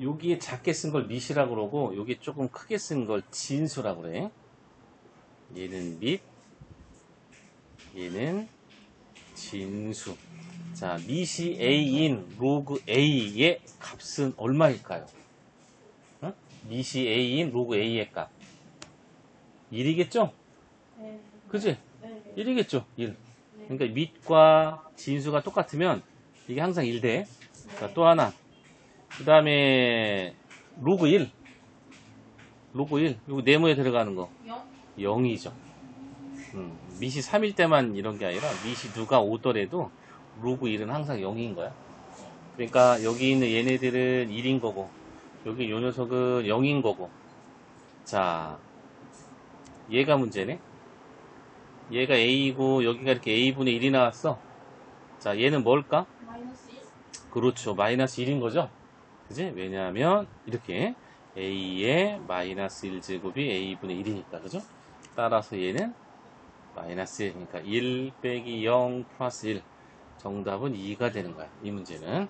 여기에 작게 쓴 걸 밑이라고 그러고 여기 조금 크게 쓴 걸 진수라고 그래. 얘는 밑, 얘는 진수. 자, 밑이 a인 로그 a의 값은 얼마일까요? 어? 밑이 a인 로그 a의 값. 1이겠죠? 네. 그지? 네. 1이겠죠? 1. 네. 그러니까 밑과 진수가 똑같으면 이게 항상 1돼. 자, 또 하나. 그 다음에 로그 1. 로그 1. 이거 네모에 들어가는 거. 0? 0이죠. 음, 밑이 3일 때만 이런 게 아니라 밑이 누가 오더라도 로그 1은 항상 0인 거야. 그러니까 여기 있는 얘네들은 1인 거고 여기 요 녀석은 0인 거고 자 얘가 문제네. 얘가 A이고 여기가 이렇게 A분의 1이 나왔어. 자 얘는 뭘까? 마이너스 1? 그렇죠. 마이너스 1인 거죠. 그지? 왜냐하면 이렇게 A의 마이너스 1제곱이 A분의 1이니까 그죠? 따라서 얘는 마이너스 1, 그러니까 1 빼기 0 플러스 1 정답은 2가 되는 거야. 이 문제는.